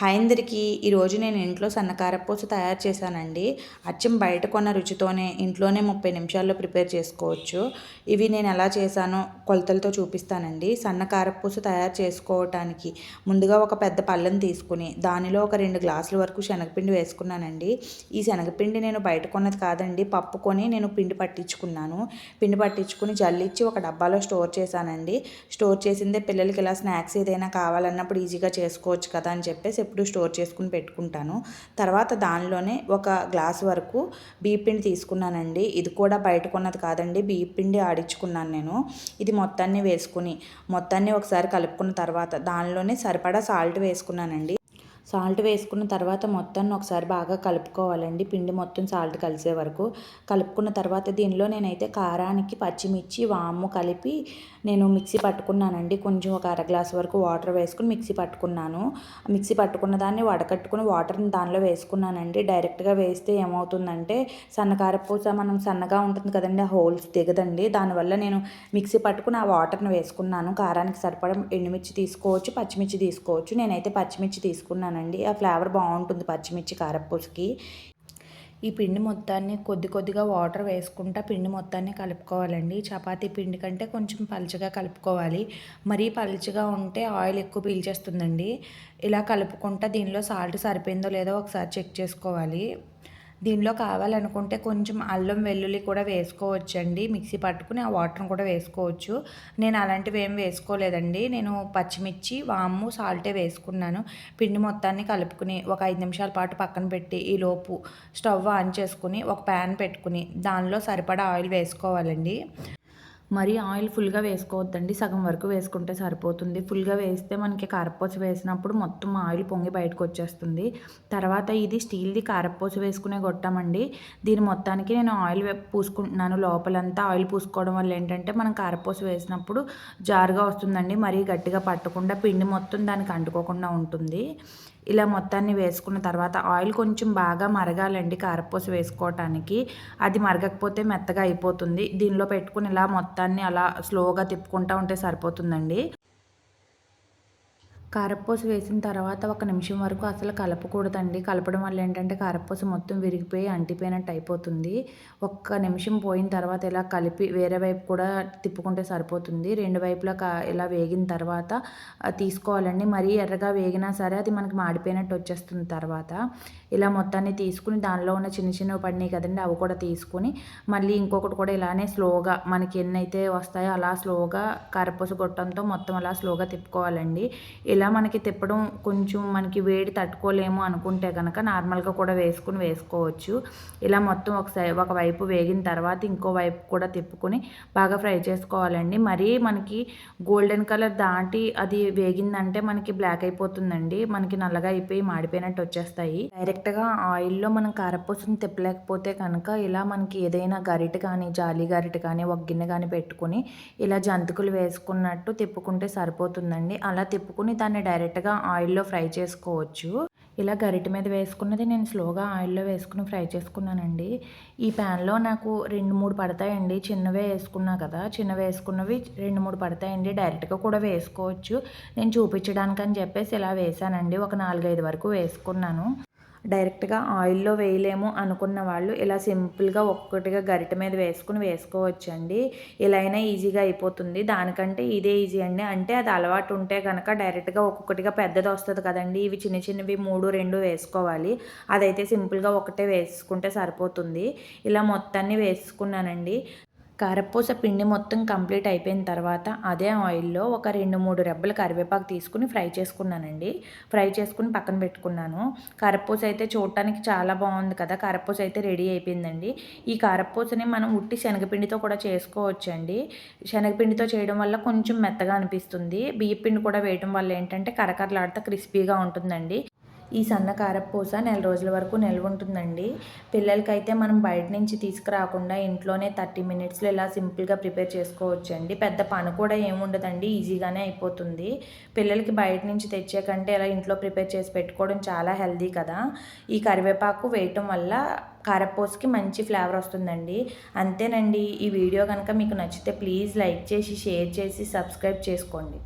హైందరికి ఈరోజు నేను ఇంట్లో సన్నకారపూస తయారు చేశానండి. అచ్చం బయట కొన్న రుచితోనే ఇంట్లోనే ముప్పై నిమిషాల్లో ప్రిపేర్ చేసుకోవచ్చు. ఇవి నేను ఎలా చేశానో కొలతలతో చూపిస్తానండి. సన్నకారపూస తయారు చేసుకోవటానికి ముందుగా ఒక పెద్ద పళ్ళను తీసుకుని దానిలో ఒక రెండు గ్లాసుల వరకు శనగపిండి వేసుకున్నానండి. ఈ శనగపిండి నేను బయట కొన్నది కాదండి పప్పు కొని నేను పిండి పట్టించుకున్నాను. పిండి పట్టించుకుని జల్లిచ్చి ఒక డబ్బాలో స్టోర్ చేశానండి. స్టోర్ చేసిందే పిల్లలకి ఇలా స్నాక్స్ ఏదైనా కావాలన్నప్పుడు ఈజీగా చేసుకోవచ్చు కదా అని చెప్పేసి ఎప్పుడు స్టోర్ చేసుకుని పెట్టుకుంటాను. తర్వాత దానిలోనే ఒక గ్లాస్ వరకు బియ్యపిండి తీసుకున్నానండి. ఇది కూడా బయట కొన్నది కాదండి. బియ్యపిండి ఆడించుకున్నాను నేను. ఇది మొత్తాన్ని వేసుకుని మొత్తాన్ని ఒకసారి కలుపుకున్న తర్వాత దానిలోనే సరిపడా సాల్ట్ వేసుకున్నానండి. సాల్ట్ వేసుకున్న తర్వాత మొత్తాన్ని ఒకసారి బాగా కలుపుకోవాలండి. పిండి మొత్తం సాల్ట్ కలిసే వరకు. కలుపుకున్న తర్వాత దీనిలో నేనైతే కారానికి పచ్చిమిర్చి వాము కలిపి నేను మిక్సీ పట్టుకున్నానండి. కొంచెం ఒక అర గ్లాస్ వరకు వాటర్ వేసుకుని మిక్సీ పట్టుకున్నాను. మిక్సీ పట్టుకున్న దాన్ని వడకట్టుకుని వాటర్ని దానిలో వేసుకున్నానండి. డైరెక్ట్గా వేస్తే ఏమవుతుందంటే సన్నకారపూస మనం సన్నగా ఉంటుంది కదండి ఆ హోల్స్ దిగదండి. దానివల్ల నేను మిక్సీ పట్టుకుని ఆ వాటర్ని వేసుకున్నాను. కారానికి సరిపడం ఎండుమిర్చి తీసుకోవచ్చు పచ్చిమిర్చి తీసుకోవచ్చు. నేనైతే పచ్చిమిర్చి తీసుకున్నాను తీసుకున్నానండి ఆ ఫ్లేవర్ బాగుంటుంది పచ్చిమిర్చి కారపూసకి. ఈ పిండి మొత్తాన్ని కొద్ది కొద్దిగా వాటర్ వేసుకుంటా పిండి మొత్తాన్ని కలుపుకోవాలండి. చపాతీ పిండి కంటే కొంచెం పలుచగా కలుపుకోవాలి. మరీ పలుచగా ఉంటే ఆయిల్ ఎక్కువ పీల్చేస్తుందండి. ఇలా కలుపుకుంటా దీనిలో సాల్ట్ సరిపోయిందో లేదో ఒకసారి చెక్ చేసుకోవాలి. దీనిలో కావాలనుకుంటే కొంచెం అల్లం వెల్లుల్లి కూడా వేసుకోవచ్చండి. మిక్సీ పట్టుకుని ఆ వాటర్ని కూడా వేసుకోవచ్చు. నేను అలాంటివి ఏం వేసుకోలేదండి. నేను పచ్చిమిర్చి వాము సాల్టే వేసుకున్నాను. పిండి మొత్తాన్ని కలుపుకుని ఒక ఐదు నిమిషాల పాటు పక్కన పెట్టి ఈ లోపు స్టవ్ ఆన్ చేసుకుని ఒక ప్యాన్ పెట్టుకుని దానిలో సరిపడా ఆయిల్ వేసుకోవాలండి. మరీ ఆయిల్ ఫుల్గా వేసుకోవద్దండి. సగం వరకు వేసుకుంటే సరిపోతుంది. ఫుల్గా వేస్తే మనకి కారపూస వేసినప్పుడు మొత్తం ఆయిల్ పొంగి బయటకు వచ్చేస్తుంది. తర్వాత ఇది స్టీల్ది కారపూస వేసుకునే గొట్టమండి. దీని మొత్తానికి నేను ఆయిల్ పూసుకుంటున్నాను. లోపలంతా ఆయిల్ పూసుకోవడం వల్ల ఏంటంటే మనం కారపూస వేసినప్పుడు జారుగా వస్తుందండి. మరీ గట్టిగా పట్టకుండా పిండి మొత్తం దానికి అంటుకోకుండా ఉంటుంది. ఇలా మొత్తాన్ని వేసుకున్న తర్వాత ఆయిల్ కొంచెం బాగా మరగాలండి కారపూస వేసుకోవటానికి. అది మరగకపోతే మెత్తగా అయిపోతుంది. దీనిలో పెట్టుకుని ఇలా మొత్తాన్ని అలా స్లోగా తిప్పుకుంటూ ఉంటే సరిపోతుందండి. కారపూస వేసిన తర్వాత ఒక నిమిషం వరకు అసలు కలపకూడదండి. కలపడం వల్ల ఏంటంటే కారపూస మొత్తం విరిగిపోయి అంటిపోయినట్టు అయిపోతుంది. ఒక్క నిమిషం పోయిన తర్వాత ఇలా కలిపి వేరే వైపు కూడా తిప్పుకుంటే సరిపోతుంది. రెండు వైపులా ఇలా వేగిన తర్వాత తీసుకోవాలండి. మరీ ఎర్రగా వేగినా సరే అది మనకి మాడిపోయినట్టు వచ్చేస్తుంది తర్వాత. ఇలా మొత్తాన్ని తీసుకుని దానిలో ఉన్న చిన్న చిన్నవి పడినాయి కదండి అవి కూడా తీసుకొని మళ్ళీ ఇంకొకటి కూడా ఇలానే స్లోగా మనకి ఎన్నైతే వస్తాయో అలా స్లోగా కారపూస గొట్టంతో మొత్తం అలా స్లోగా తిప్పుకోవాలండి. ఇలా మనకి తిప్పడం కొంచెం మనకి వేడి తట్టుకోలేము అనుకుంటే కనుక నార్మల్గా కూడా వేసుకుని వేసుకోవచ్చు. ఇలా మొత్తం ఒకసారి ఒకవైపు వేగిన తర్వాత ఇంకో వైపు కూడా తిప్పుకొని బాగా ఫ్రై చేసుకోవాలండి. మరీ మనకి గోల్డెన్ కలర్ దాటి అది వేగిందంటే మనకి బ్లాక్ అయిపోతుందండి. మనకి నల్లగా అయిపోయి మాడిపోయినట్టు వచ్చేస్తాయి. డైరెక్ట్గా ఆయిల్లో మనం కారపూసని తిప్పలేకపోతే కనుక ఇలా మనకి ఏదైనా గరిట కానీ జాలి గరిట కానీ ఒక గిన్నె కానీ పెట్టుకుని ఇలా జంతికలు వేసుకున్నట్టు తిప్పుకుంటే సరిపోతుందండి. అలా తిప్పుకుని దాని దాన్ని డైరెక్ట్గా ఆయిల్లో ఫ్రై చేసుకోవచ్చు. ఇలా గరిటె మీద వేసుకున్నది నేను స్లోగా ఆయిల్లో వేసుకుని ఫ్రై చేసుకున్నానండి. ఈ ప్యాన్లో నాకు రెండు మూడు పడతాయండి. చిన్నవే వేసుకున్నా కదా చిన్నవి వేసుకున్నవి రెండు మూడు పడతాయండి. డైరెక్ట్గా కూడా వేసుకోవచ్చు. నేను చూపించడానికి అని చెప్పేసి ఇలా వేసానండి ఒక నాలుగైదు వరకు వేసుకున్నాను. డైరెక్ట్గా ఆయిల్లో వేయలేము అనుకున్న వాళ్ళు ఇలా సింపుల్గా ఒక్కొక్కటిగా గరిట మీద వేసుకుని వేసుకోవచ్చండి. ఇలా అయినా ఈజీగా అయిపోతుంది. దానికంటే ఇదే ఈజీ అండి. అంటే అది అలవాటు ఉంటే కనుక డైరెక్ట్గా ఒక్కొక్కటిగా పెద్దది వస్తుంది కదండి. ఇవి చిన్న చిన్నవి మూడు రెండు వేసుకోవాలి. అదైతే సింపుల్గా ఒకటే వేసుకుంటే సరిపోతుంది. ఇలా మొత్తాన్ని వేసుకున్నానండి. కారపూస పిండి మొత్తం కంప్లీట్ అయిపోయిన తర్వాత అదే ఆయిల్లో ఒక రెండు మూడు రెబ్బలు కరివేపాకు తీసుకుని ఫ్రై చేసుకున్నానండి. ఫ్రై చేసుకుని పక్కన పెట్టుకున్నాను. కారపూస అయితే చూడటానికి చాలా బాగుంది కదా. కారపూస అయితే రెడీ అయిపోయిందండి. ఈ కారపూసని మనం ఉట్టి శనగపిండితో కూడా చేసుకోవచ్చండి. శనగపిండితో చేయడం వల్ల కొంచెం మెత్తగా అనిపిస్తుంది. బియ్యపిండి కూడా వేయడం వల్ల ఏంటంటే కరకరలాడితే క్రిస్పీగా ఉంటుందండి. ఈ సన్న కారపూస నెల రోజుల వరకు నిల్వ ఉంటుందండి. పిల్లలకైతే మనం బయట నుంచి తీసుకురాకుండా ఇంట్లోనే థర్టీ మినిట్స్లో ఇలా సింపుల్గా ప్రిపేర్ చేసుకోవచ్చు అండి పెద్ద పని కూడా ఏముండదండి ఈజీగానే అయిపోతుంది. పిల్లలకి బయట నుంచి తెచ్చే కంటే ఇలా ఇంట్లో ప్రిపేర్ చేసి పెట్టుకోవడం చాలా హెల్దీ కదా. ఈ కరివేపాకు వేయటం వల్ల కారపూసకి మంచి ఫ్లేవర్ వస్తుందండి. అంతేనండి ఈ వీడియో కనుక మీకు నచ్చితే ప్లీజ్ లైక్ చేసి షేర్ చేసి సబ్స్క్రైబ్ చేసుకోండి.